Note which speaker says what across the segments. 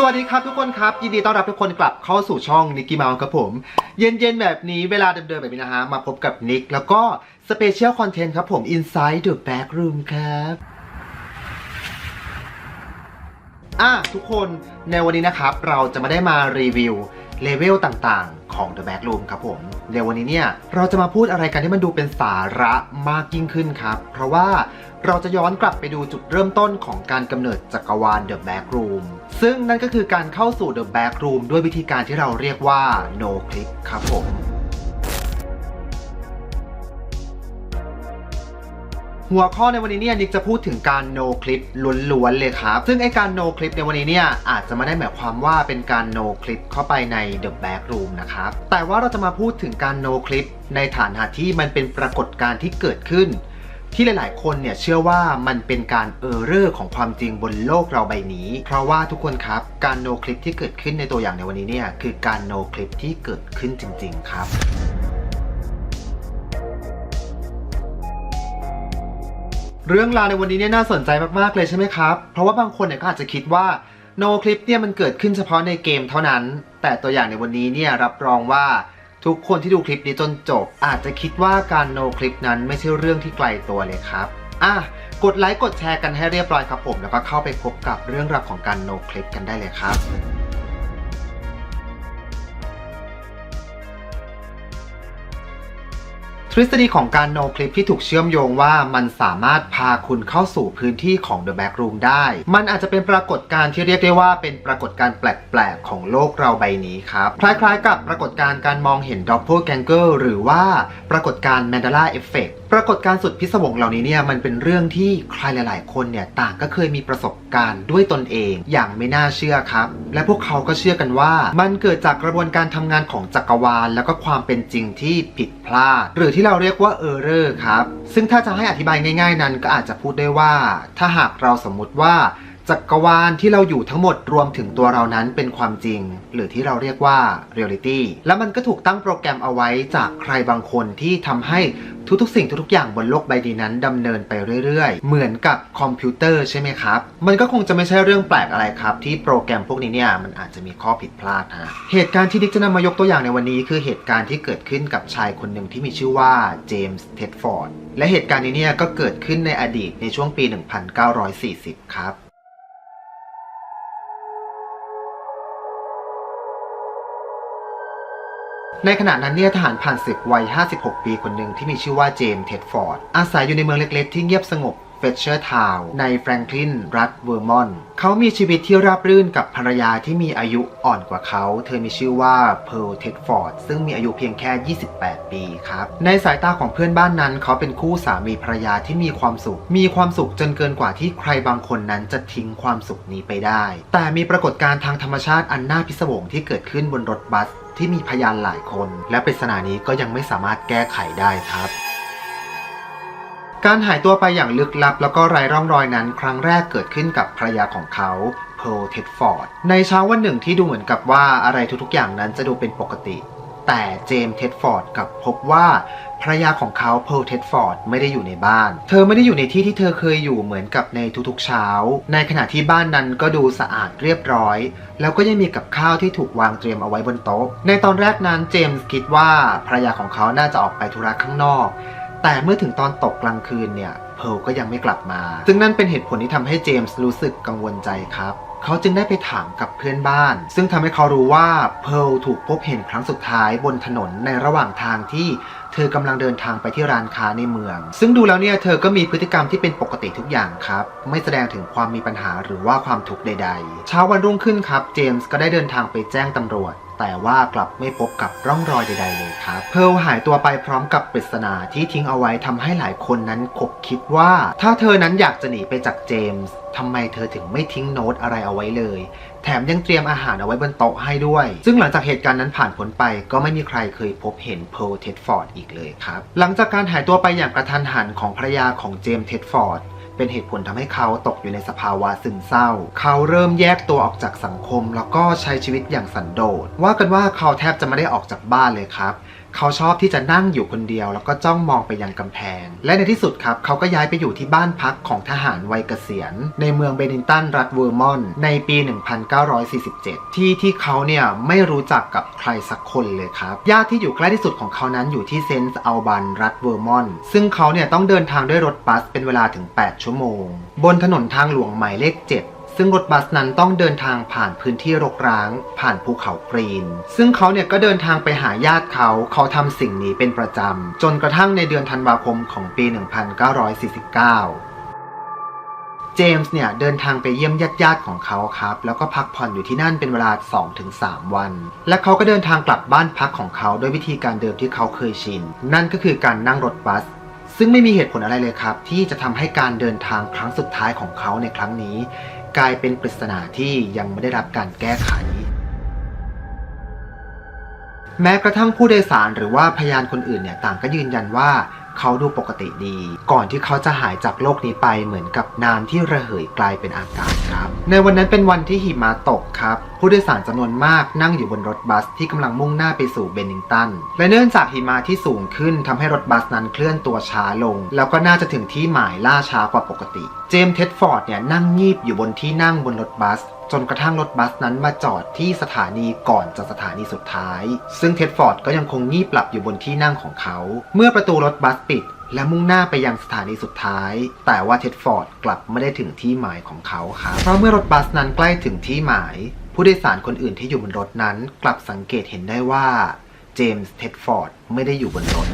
Speaker 1: สวัสดีครับทุกคนครับ ยินดีต้อนรับทุกคนกลับเข้าสู่ช่องนิกกี้เมาส์ครับผม เย็นๆแบบนี้เวลาเดิมๆแบบนี้นะฮะ มาพบกับนิก แล้วก็สเปเชียลคอนเทนต์ครับผม Inside the Back Room ครับอะทุกคนในวันนี้นะครับ เราจะมาได้มารีวิว เลเวลต่างๆ ของ The Back Room ครับผมในวันนี้เนี่ยเราจะมาพูดอะไรกันที่มันดูเป็นสาระมากยิ่งขึ้นครับ เพราะว่าเราจะย้อนกลับไปดูจุดเริ่มต้นของการกำเนิดจักรวาล The Back Room ซึ่งนั่นก็คือการเข้าสู่ The Back Room ด้วยวิธีการที่เราเรียกว่า No Click ครับผม หัวข้อในวันนี้เนี่ยนิกจะพูดถึงการ no clip ล้วนๆเลยครับ ซึ่งไอการ no clip ในวันนี้เนี่ยอาจจะไม่ได้หมายความว่าเป็นการ no clip เข้าไปใน the back room นะครับ แต่ว่าเราจะมาพูดถึงการ no clip ในฐานะที่มันเป็นปรากฏการณ์ที่เกิดขึ้น ที่หลาย ๆ คนเนี่ยเชื่อว่ามันเป็นการเออร์เรอร์ของความจริงบนโลกเราใบนี้ เพราะว่าทุกคนครับการ no clip ที่เกิดขึ้นในตัวอย่างในวันนี้เนี่ยคือการ no clip ที่เกิดขึ้นจริง ๆ ครับ เรื่องราวในวันนี้เนี่ยน่าสนใจมากๆเลยใช่ไหมครับ เพราะว่าบางคนเนี่ยก็อาจจะคิดว่า no clip เนี่ยมันเกิดขึ้นเฉพาะในเกมเท่านั้น แต่ตัวอย่างในวันนี้เนี่ยรับรองว่าทุกคนที่ดูคลิปนี้จนจบ อาจจะคิดว่าการ no clip นั้นไม่ใช่เรื่องที่ไกลตัวเลยครับอะกดไลค์กดแชร์กันให้เรียบร้อยครับผม แล้วก็เข้าไปพบกับเรื่องราวของการ no clip กันได้เลยครับ ฤษฎีของการโนคลิปที่ถูกเชื่อมโยงว่ามันสามารถพาคุณเข้าสู่พื้นที่ของ the back room ได้ มันอาจจะเป็นปรากฏการณ์ที่เรียกได้ว่าเป็นปรากฏการณ์แปลกๆ ของโลกเราใบนี้ครับ คล้ายๆ กับปรากฏการณ์การมองเห็นด็อปเปอร์แกงเกอร์หรือว่าปรากฏการณ์ Mandela effect ปรากฏการณ์สุดพิศวงเหล่านี้เนี่ยมันเป็นเรื่องที่ใครหลาย ๆ คนเนี่ยต่างก็เคยมีประสบการณ์ด้วยตนเองอย่างไม่น่าเชื่อครับ และพวกเขาก็เชื่อกันว่า มันเกิดจากกระบวนการทำงานของจักรวาล แล้วก็ความเป็นจริงที่ผิดพลาด หรือที่เราเรียกว่าเออร์เรอร์ครับ ซึ่งถ้าจะให้อธิบายง่าย ๆ นั้นก็อาจจะพูดได้ว่า ถ้าหากเราสมมุติว่า จักรวาลที่เราอยู่ทั้งหมดรวมถึงตัวเรานั้นเป็นความจริง หรือที่เราเรียกว่า reality แล้วมันก็ถูกตั้งโปรแกรมเอาไว้จากใครบางคนที่ทำให้ทุกๆ สิ่งทุกๆ อย่างบนโลกใบนี้นั้นดำเนินไปเรื่อยๆ เหมือนกับคอมพิวเตอร์ใช่ไหมครับ มันก็คงจะไม่ใช่เรื่องแปลกอะไรครับ ที่โปรแกรมพวกนี้เนี่ยมันอาจจะมีข้อผิดพลาดฮะเหตุการณ์ที่ดิกจะนำมายกตัวอย่างในวันนี้ คือเหตุการณ์ที่เกิดขึ้นกับชายคนหนึ่งที่มีชื่อว่าเจมส์เท็ดฟอร์ดและเหตุการณ์นี้เนี่ยก็เกิดขึ้นในอดีตในช่วงปี 1940 ครับ ในขณะนั้นเนี่ยทหารผ่านศึกวัย 56 ปีคนหนึ่งที่มีชื่อว่าเจมส์เท็ดฟอร์ด อาศัยอยู่ในเมืองเล็กๆ ที่เงียบสงบ เฟเชอร์ทาวในแฟรงคลินรัฐเวอร์มอนต์เขามีชีวิตที่ราบรื่นกับภรรยาที่มีอายุอ่อนกว่าเขา เธอมีชื่อว่าเพร์ลเท็ดฟอร์ดซึ่งมีอายุเพียงแค่ 28 ปีครับ ในสายตาของเพื่อนบ้านนั้น เขาเป็นคู่สามีภรรยาที่มีความสุข มีความสุขจนเกินกว่าที่ใครบางคนนั้นจะทิ้งความสุขนี้ไปได้ แต่มีปรากฏการณ์ทางธรรมชาติอันน่าพิศวงที่เกิดขึ้นบนรถบัสที่มีพยานหลายคน และปริศนานี้ก็ยังไม่สามารถแก้ไขได้ครับ การหายตัวไปอย่างลึกลับแล้วก็ไร้ร่องรอยนั้น ครั้งแรกเกิดขึ้นกับภรรยาของเขาเพร์ลเทดฟอร์ดในเช้าวันหนึ่งที่ดูเหมือนกับว่าอะไรทุกๆอย่างนั้นจะดูเป็นปกติ แต่เจมส์เทดฟอร์ดกลับพบว่าภรรยาของเขาเพร์ลเทดฟอร์ดไม่ได้อยู่ในบ้าน เธอไม่ได้อยู่ในที่ที่เธอเคยอยู่เหมือนกับในทุกๆเช้า ในขณะที่บ้านนั้นก็ดูสะอาดเรียบร้อย แล้วก็ยังมีกับข้าวที่ถูกวางเตรียมเอาไว้บนโต๊ะ ในตอนแรกนั้นเจมส์คิดว่าภรรยาของเขาน่าจะออกไปธุระข้างนอก แต่เมื่อถึงตอนตกกลางคืนเนี่ยเพร์ลก็ยังไม่กลับมา ซึ่งนั่นเป็นเหตุผลที่ทำให้เจมส์รู้สึกกังวลใจครับ เขาจึงได้ไปถามกับเพื่อนบ้าน ซึ่งทำให้เขารู้ว่าเพร์ลถูกพบเห็นครั้งสุดท้ายบนถนนในระหว่างทางที่เธอกำลังเดินทางไปที่ร้านค้าในเมือง ซึ่งดูแล้วเนี่ยเธอก็มีพฤติกรรมที่เป็นปกติทุกอย่างครับ ไม่แสดงถึงความมีปัญหาหรือว่าความทุกข์ใด ๆ เช้าวันรุ่งขึ้นครับ เจมส์ก็ได้เดินทางไปแจ้งตำรวจ แต่ว่ากลับไม่พบกับร่องรอยใด ๆ เลยครับเพร์ลหายตัวไปพร้อมกับปริศนาที่ทิ้งเอาไว้ทำให้หลายคนนั้นคบคิดว่า ถ้าเธอนั้นอยากจะหนีไปจากเจมส์ทำไมเธอถึงไม่ทิ้งโน้ตอะไรเอาไว้เลย แถมยังเตรียมอาหารเอาไว้บนโต๊ะให้ด้วย ซึ่งหลังจากเหตุการณ์นั้นผ่านพ้นไป ก็ไม่มีใครเคยพบเห็นเพลเท็ดฟอร์ดอีกเลยครับ หลังจากการหายตัวไปอย่างกระทันหันของภรรยาของเจมส์เท็ดฟอร์ด เป็นเหตุผลทำให้เขาตกอยู่ในสภาวะซึมเศร้า เขาเริ่มแยกตัวออกจากสังคม แล้วก็ใช้ชีวิตอย่างสันโดษ ว่ากันว่าเขาแทบจะไม่ได้ออกจากบ้านเลยครับ เขาชอบที่จะนั่งอยู่คนเดียว แล้วก็จ้องมองไปยังกำแพง และในที่สุดครับเขาก็ย้ายไปอยู่ที่บ้านพักของทหารวัยเกษียณ ในเมืองเบนิงตันรัฐเวอร์มอนต์ในปี 1947 ที่ที่เขาเนี่ยไม่รู้จักกับใครสักคนเลยครับญาติที่อยู่ใกล้ที่สุดของเขานั้นอยู่ที่เซนต์อัลบันรัฐเวอร์มอนต์ซึ่งเขาเนี่ยต้องเดินทางด้วยรถบัสเป็นเวลาถึง 8 ชั่วโมง บนถนนทางหลวงหมายเลข 7 ซึ่งรถบัสนั้นต้องเดินทางผ่านพื้นที่รกร้าง ผ่านภูเขากรีน ซึ่งเขาเนี่ยก็เดินทางไปหาญาติเขาเขาทำสิ่งนี้เป็นประจำ จนกระทั่งในเดือนธันวาคมของปี 1949เจมส์เนี่ยเดินทางไปเยี่ยมญาติญาติๆของเขาครับ แล้วก็พักผ่อนอยู่ที่นั่นเป็นเวลา 2-3 วัน และเขาก็เดินทางกลับบ้านพักของเขาด้วยวิธีการเดิมที่เขาเคยชิน นั่นก็คือการนั่งรถบัส ซึ่งไม่มีเหตุผลอะไรเลยครับ ที่จะทำให้การเดินทางครั้งสุดท้ายของเขาในครั้งนี้ กลายเป็นปริศนาที่ยังไม่ได้รับการแก้ไข แม้กระทั่งผู้โดยสารหรือว่าพยานคนอื่นเนี่ยต่างก็ยืนยันว่าเขาดูปกติดี ก่อนที่เขาจะหายจากโลกนี้ไปเหมือนกับน้ำที่ระเหยกลายเป็นอากาศครับ ในวันนั้นเป็นวันที่หิมะตกครับผู้โดยสารจำนวนมากนั่งอยู่บนรถบัสที่กำลังมุ่งหน้าไปสู่เบนนิงตัน และเนื่องจากหิมะที่สูงขึ้นทำให้รถบัสนั้นเคลื่อนตัวช้าลง แล้วก็น่าจะถึงที่หมายล่าช้ากว่าปกติ เจมส์เท็ดฟอร์ดเนี่ยนั่งงีบอยู่บนที่นั่งบนรถบัสจนกระทั่งรถบัสนั้นมาจอดที่สถานีก่อนจะสถานีสุดท้าย ซึ่งเท็ดฟอร์ดก็ยังคงงีบหลับอยู่บนที่นั่งของเขา เมื่อประตูรถบัสปิด และมุ่งหน้าไปยังสถานีสุดท้าย แต่ว่าเท็ดฟอร์ดกลับไม่ได้ถึงที่หมายของเขาครับเพราะเมื่อรถบัสนั้นใกล้ถึงที่หมาย ผู้โดยสารคนอื่นที่อยู่บนรถนั้น กลับสังเกตเห็นได้ว่า เจมส์เท็ดฟอร์ดไม่ได้อยู่บนรถ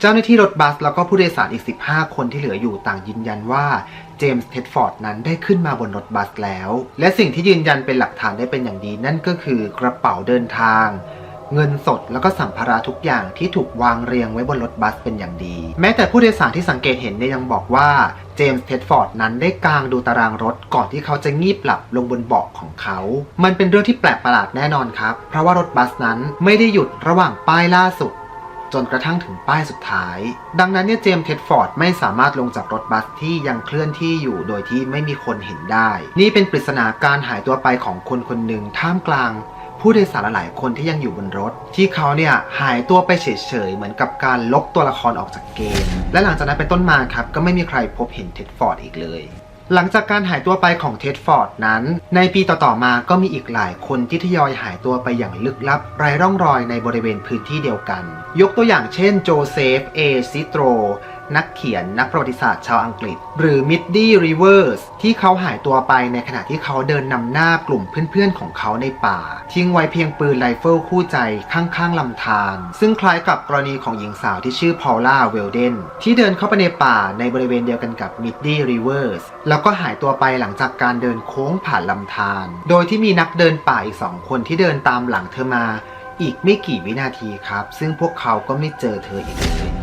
Speaker 1: เจ้าหน้าที่รถบัสแล้วก็ผู้โดยสารอีก 15 คนที่เหลืออยู่ต่างยืนยันว่าเจมส์เท็ดฟอร์ดนั้นได้ขึ้นมาบนรถบัสแล้ว และสิ่งที่ยืนยันเป็นหลักฐานได้เป็นอย่างดี นั่นก็คือกระเป๋าเดินทางเงินสดแล้วก็สัมภาระทุกอย่างที่ถูกวางเรียงไว้บนรถบัสเป็นอย่างดี แม้แต่ผู้โดยสารที่สังเกตเห็นเนี่ยยังบอกว่า เจมส์เทดฟอร์ดนั้นได้กางดูตารางรถก่อนที่เขาจะงีบหลับลงบนเบาะของเขา มันเป็นเรื่องที่แปลกประหลาดแน่นอนครับ เพราะว่ารถบัสนั้นไม่ได้หยุดระหว่างป้ายล่าสุด จนกระทั่งถึงป้ายสุดท้าย ดังนั้นเนี่ยเจมส์เท็ดฟอร์ดไม่สามารถลงจากรถบัสที่ยังเคลื่อนที่อยู่โดยที่ไม่มีคนเห็นได้ นี่เป็นปริศนาการหายตัวไปของคนคนหนึ่งท่ามกลาง ผู้โดยสารหลายคนที่ยังอยู่บนรถ ที่เขาเนี่ยหายตัวไปเฉยๆ เหมือนกับการลบตัวละครออกจากเกม และหลังจากนั้นเป็นต้นมาครับ ก็ไม่มีใครพบเห็นเท็ดฟอร์ดอีกเลย หลังจากการหายตัวไปของเท็ดฟอร์ดนั้น ในปีต่อๆมาก็มีอีกหลายคนที่ทยอยหายตัวไปอย่างลึกลับไร้ร่องรอยในบริเวณพื้นที่เดียวกัน ยกตัวอย่างเช่นโจเซฟเอซิโตร นักเขียนนักประวัติศาสตร์ชาวอังกฤษ หรือมิดดี้ริเวอร์สที่เขาหายตัวไปในขณะที่เขาเดินนำหน้ากลุ่มเพื่อนๆของเขาในป่า ทิ้งไว้เพียงปืนไรเฟิลคู่ใจข้างๆลำธารซึ่งคล้ายกับกรณีของหญิงสาวที่ชื่อพอลล่าเวลเดนที่เดินเข้าไปในป่าในบริเวณเดียวกันกับมิดดี้ริเวอร์สแล้วก็หายตัวไปหลังจากการเดินโค้งผ่านลำธารโดยที่มีนักเดินป่าอีกสองคนที่เดินตามหลังเธอมาอีกไม่กี่วินาทีครับ ซึ่งพวกเขาก็ไม่เจอเธออีกเลย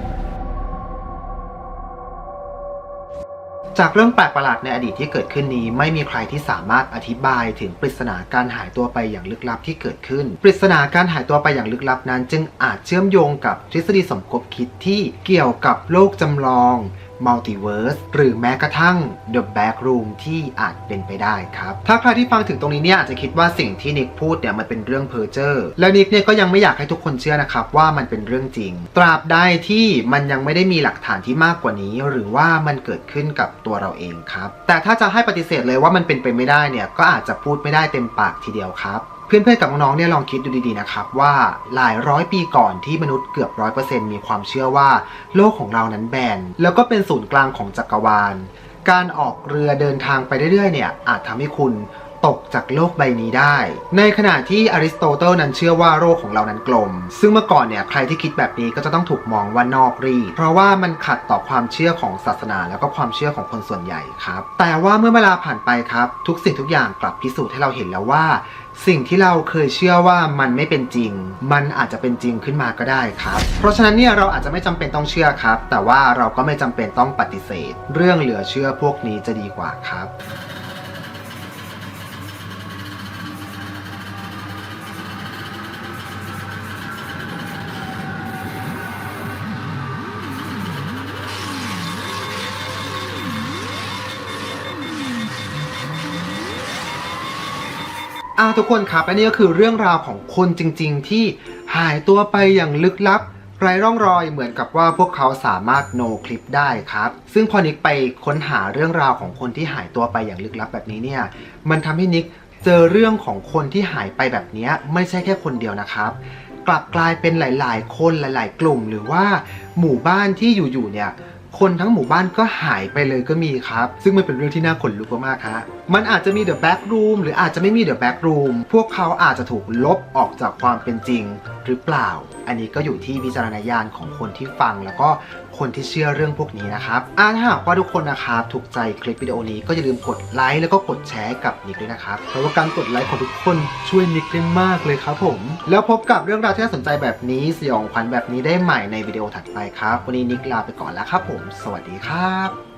Speaker 1: จากเรื่องแปลกประหลาดในอดีตที่เกิดขึ้นนี้ ไม่มีใครที่สามารถอธิบายถึงปริศนาการหายตัวไปอย่างลึกลับที่เกิดขึ้น ปริศนาการหายตัวไปอย่างลึกลับนั้น จึงอาจเชื่อมโยงกับทฤษฎีสมคบคิดที่เกี่ยวกับโลกจำลองมัลติเวิร์สหรือแม้กระทั่ง The Back Room ที่อาจเป็นไปได้ครับ ถ้าใครที่ฟังถึงตรงนี้เนี่ยอาจจะคิดว่าสิ่งที่นิกพูดเนี่ยมันเป็นเรื่องเพ้อเจ้อแล้วนิกเนี่ยก็ยังไม่อยากให้ทุกคนเชื่อนะครับว่ามันเป็นเรื่องจริง ตราบใดที่มันยังไม่ได้มีหลักฐานที่มากกว่านี้ หรือว่ามันเกิดขึ้นกับตัวเราเองครับแต่ถ้าจะให้ปฏิเสธเลยว่ามันเป็นไปไม่ได้เนี่ยก็อาจจะพูดไม่ได้เต็มปากทีเดียวครับ เพื่อนๆกับน้องๆเนี่ยลองคิดดูดีๆนะครับว่าหลายร้อยปีก่อนที่มนุษย์เกือบร้อยเปอร์เซ็นต์มีความเชื่อว่า โลกของเรานั้นแบน แล้วก็เป็นศูนย์กลางของจักรวาล การออกเรือเดินทางไปเรื่อยๆเนี่ยอาจทำให้คุณ ตกจากโลกใบนี้ได้ ในขณะที่อริสโตเติลนั้นเชื่อว่าโลกของเรานั้นกลม ซึ่งเมื่อก่อนเนี่ยใครที่คิดแบบนี้ก็จะต้องถูกมองว่านอกรีดเพราะว่ามันขัดต่อความเชื่อของศาสนา แล้วก็ความเชื่อของคนส่วนใหญ่ครับ แต่ว่าเมื่อเวลาผ่านไปครับทุกสิ่งทุกอย่างกลับพิสูจน์ให้เราเห็นแล้วว่า สิ่งที่เราเคยเชื่อว่ามันไม่เป็นจริง มันอาจจะเป็นจริงขึ้นมาก็ได้ครับ เพราะฉะนั้นเนี่ยเราอาจจะไม่จำเป็นต้องเชื่อครับ แต่ว่าเราก็ไม่จำเป็นต้องปฏิเสธ เรื่องเหลือเชื่อพวกนี้จะดีกว่าครับ อ่าทุกคนครับและนี่ก็คือเรื่องราวของคนจริง ๆ ที่หายตัวไปอย่างลึกลับ ไร้ร่องรอยเหมือนกับว่าพวกเขาสามารถโนคลิปได้ครับ ซึ่งพอนิกไปค้นหาเรื่องราวของคนที่หายตัวไปอย่างลึกลับแบบนี้เนี่ย มันทำให้นิกเจอเรื่องของคนที่หายไปแบบนี้ไม่ใช่แค่คนเดียวนะครับ กลับกลายเป็นหลาย ๆ คนหลาย ๆ กลุ่ม หรือว่าหมู่บ้านที่อยู่ๆเนี่ย คนทั้งหมู่บ้านก็หายไปเลยก็มีครับ ซึ่งมันเป็นเรื่องที่น่าขนลุกมากๆฮะมันอาจจะมีเดอะแบ็กรูมหรืออาจจะไม่มีเดอะแบ็กรูมพวกเขาอาจจะถูกลบออกจากความเป็นจริงหรือเปล่า อันนี้ก็อยู่ที่วิจารณญาณของคนที่ฟังแล้วก็ คนที่เชื่อเรื่องพวกนี้นะครับอ่าถ้าหากว่าทุกคนนะครับถูกใจคลิปวิดีโอนี้ก็อย่าลืมกดไลค์แล้วก็กดแชร์กับนิกด้วยนะครับเพราะว่าการกดไลค์ของทุกคนช่วยนิกได้มากเลยครับผม แล้วพบกับเรื่องราวที่น่าสนใจแบบนี้สยองขวัญแบบนี้ได้ใหม่ในวิดีโอถัดไปครับ วันนี้นิกลาไปก่อนแล้วครับผม สวัสดีครับ